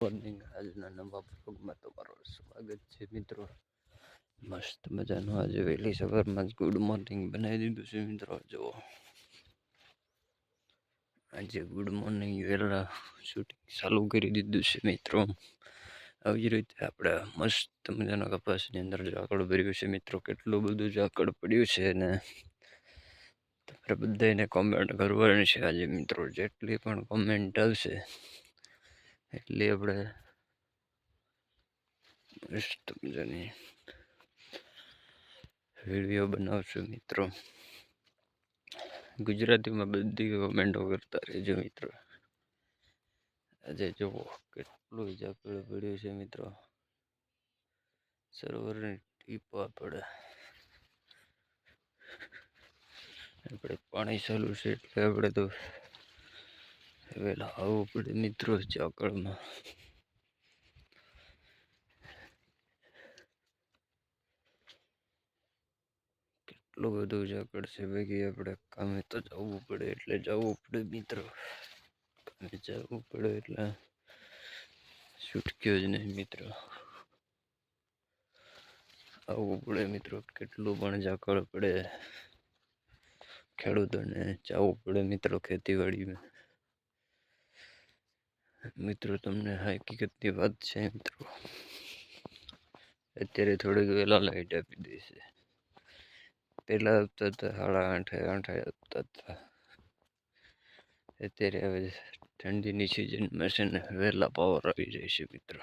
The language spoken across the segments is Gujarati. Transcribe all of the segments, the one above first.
મોર્નિંગ આજના નવા બ્લોગમાં તમારું સ્વાગત છે મિત્રો. મસ્ત મજાનું આજે વહેલી સવારમાં જ ગુડ મોર્નિંગ બનાવી દીધું છે મિત્રો, જુઓ. આજે ગુડ મોર્નિંગ વહેલા શૂટિંગ ચાલુ કરી દીધું છે મિત્રો. આવી રીતે આપણે મસ્ત મજાના કપાસની અંદર ઝાકળ ભર્યું છે મિત્રો, કેટલું બધું ઝાકળ પડ્યું છે ને. તમારે બધાને કોમેન્ટ કરવાની છે આજે મિત્રો, જેટલી પણ કોમેન્ટ આવશે એટલે આપણે મસ્ત મજાની વીડિયો બનાવશું મિત્રો. ગુજરાતીમાં બધી કોમેન્ટો કરતા રહેજો મિત્રો. આજે જુઓ કેટલું ઝાકળ પડ્યું છે મિત્રો. સરોવરની ટીપા પડે આપણે પાણી ચાલુ છે એટલે આપણે તો વહેલા લાવવું પડે મિત્રો ઝાકળમાં કેટલું બધું ઝાકળ છે બાકી આપણે કામે તો જવું પડે એટલે જવું પડે મિત્રો. કામે જવું પડે એટલે છૂટક્યો જ નહીં મિત્રો. આવવું પડે મિત્રો, કેટલું પણ ઝાકળ પડે. ખેડૂતોને જવું પડે મિત્રો ખેતીવાડીમાં. મિત્રો, તમને હકીકતની વાત છે, મિત્રો. અત્યારે થોડીક વહેલા લાઈટ આપી દે છે પહેલાં આપતા હતા સાડા આઠે આઠે આપતા હતા. અત્યારે હવે ઠંડીની સિઝનમાં છે ને, વહેલા પાવર આવી જાય છે, મિત્રો.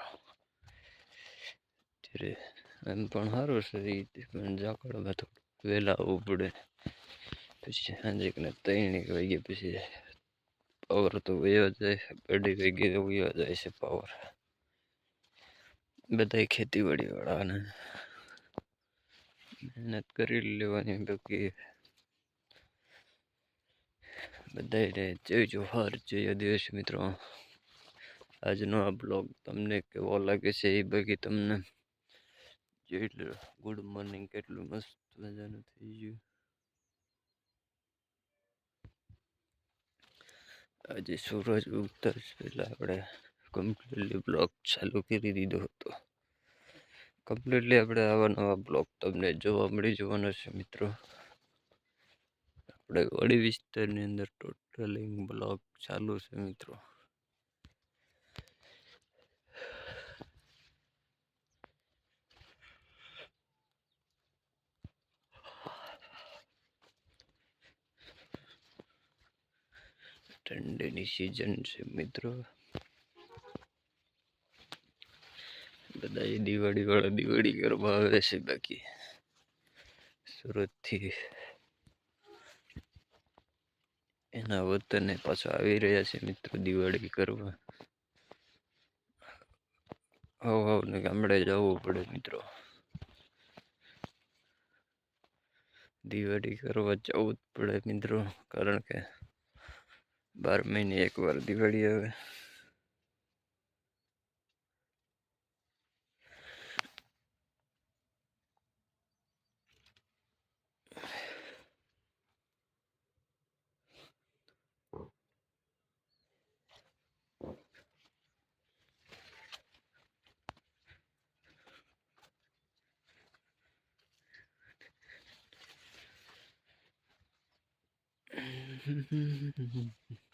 અત્યારે એમ પણ સારું છે એ પણ ઝાકળમાં થોડું વહેલા આવવું પડે. પછી સાંજે ને ત્રણ એક વાગ્યા પછી પાવર તો વયો જાય બેડી વેગી વયો જાય છે પાવર બધા ખેતીવાડીવાળાને મહેનત કરી લેવાની બાકી બધાને જય જોહાર, જય દેશ મિત્રો. આજનો આ બ્લોગ તમને કેવો લાગે છે એ બાકી તમને જેટલું ગુડ મોર્નિંગ કેટલું મસ્ત મજાનું થઈ ગયું. આજે સૂરજ ઉગતા જ પહેલાં આપણે કમ્પ્લીટલી બ્લોગ ચાલુ કરી દીધો હતો. કમ્પ્લીટલી આપણે આવા નવા બ્લોગ તમને જોવા મળી જવાનો છે મિત્રો. આપણે વડી વિસ્તારની અંદર ટોટલિંગ બ્લોગ ચાલુ છે મિત્રો. ઠંડીની સિઝન છે, મિત્રો. બધા દિવાળી વાળા દિવાળી કરવા આવે છે બાકી. સુરતથી એના વતને પાછા આવી રહ્યા છે મિત્રો દિવાળી કરવા. હવ ને ગામડે જવું પડે મિત્રો. દિવાળી કરવા જવું જ પડે મિત્રો, કારણ કે બાર મહિને એકવાર દિવાળી આવે.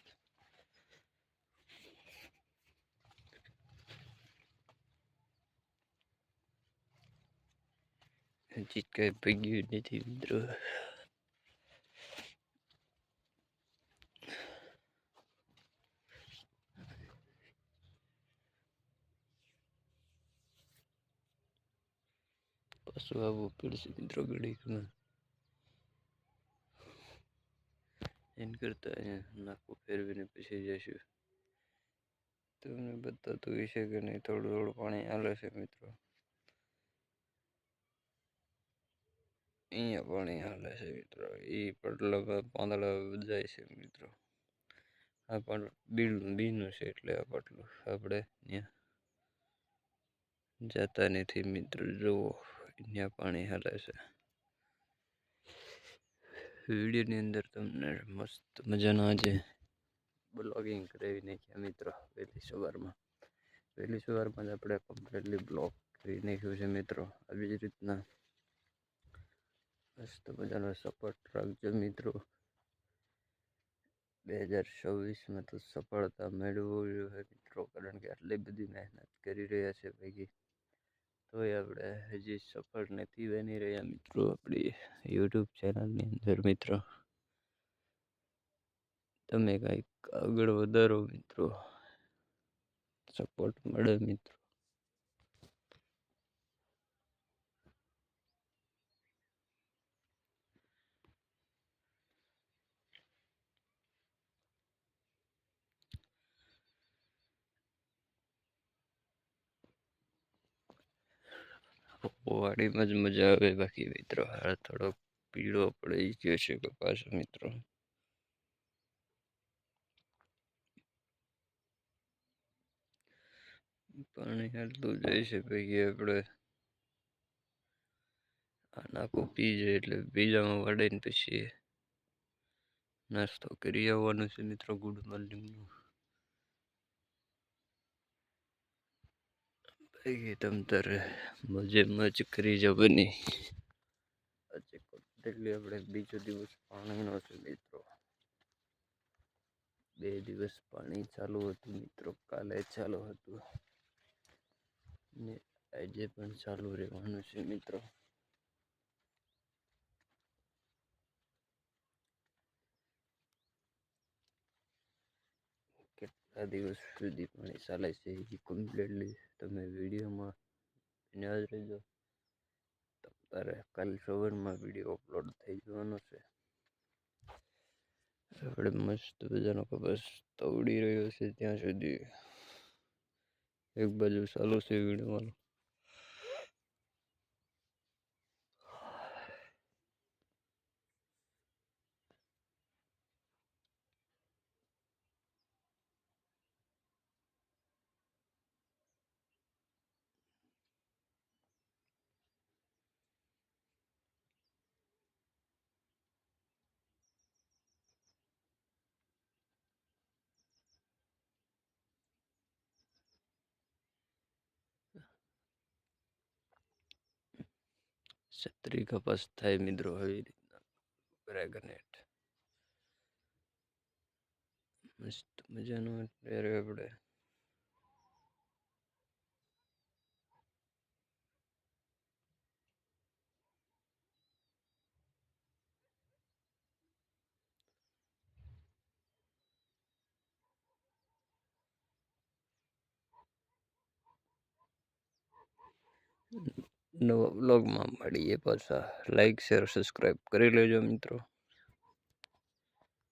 હજી કઈ પગ્યું નથી મિત્રો પાછું આવવું પડશે મિત્રો ઘડીકમાં એન કરતા નાખું ફેરવીને પછી જઈશું તમને બતાતું હશે કે નહીં થોડું થોડું પાણી હાલે છે મિત્રો અહીંયા પાણી હાલે છે મિત્રો. એ પટલામાં પાંદડા જાય છે મિત્રો. આ પણ બીડું બીનું છે એટલે આ પટલું. આપણે ત્યાં જતા નથી મિત્રો. જુઓ, અહીંયા પાણી હાલે છે. વિડીયોની અંદર તમને મસ્ત મજાના આજે બ્લોગિંગ કરાવી નાખ્યા મિત્રો વહેલી સવારમાં. વહેલી સવારમાં જ આપણે કમ્પ્લીટલી બ્લોક કરી નાખ્યું છે મિત્રો. આવી જ રીતના મસ્ત મજાનો સપોર્ટ રાખજો મિત્રો. બે હજાર છવ્વીસમાં તો સફળતા મેળવવું જોઈએ મિત્રો, કારણ કે આટલી બધી મહેનત કરી રહ્યા છે ભાઈ તોય આપણે હજી સફળ નથી બની રહ્યા મિત્રો આપણી યુટ્યુબ ચેનલની અંદર મિત્રો. તમે કંઈક આગળ વધારો મિત્રો. સપોર્ટ મળે મિત્રો. વાડીમાં જ મજા આવે. બાકી મિત્રો, હાલ થોડો પીળો પડી ગયો છે કપાસ, મિત્રો. પાણી હાલતું જાય છે પૈકી આપણે નાખું પી જાય એટલે બીજામાં વળીને પછી નાસ્તો કરી આવવાનો છે મિત્રો, ગુડ મોર્નિંગનું. પૈકી તમ તારે મજે મજ કરી જવાની આજે કમ્પ્લીટલી આપણે બીજો દિવસ પાણીનો છે મિત્રો. બે દિવસ પાણી ચાલુ હતું મિત્રો, કાલે ચાલુ હતું. ને આજે પણ ચાલુ રહેવાનું છે મિત્રો. કેટલા દિવસ સુધી પાણી ચાલે છે કમ્પ્લીટલી તમે વિડીયોમાં બન્યા જ રહેજો તારે કાલ સવારમાં વીડિયો અપલોડ થઈ જવાનો છે. આપણે મસ્ત બધાનો કપાસ તવડી રહ્યો છે ત્યાં સુધી. એક બાજુ ચાલુ છે વિડીયોમાં છત્રી કપાસ થાય મિત્રો આવી રીતના. ડ્રેગનેટ મસ્ત મજાનો પહેર્યો આપણે નવા બ્લોગમાં મળીએ પાછા. લાઈક શેર સબસ્ક્રાઈબ કરી લેજો મિત્રો.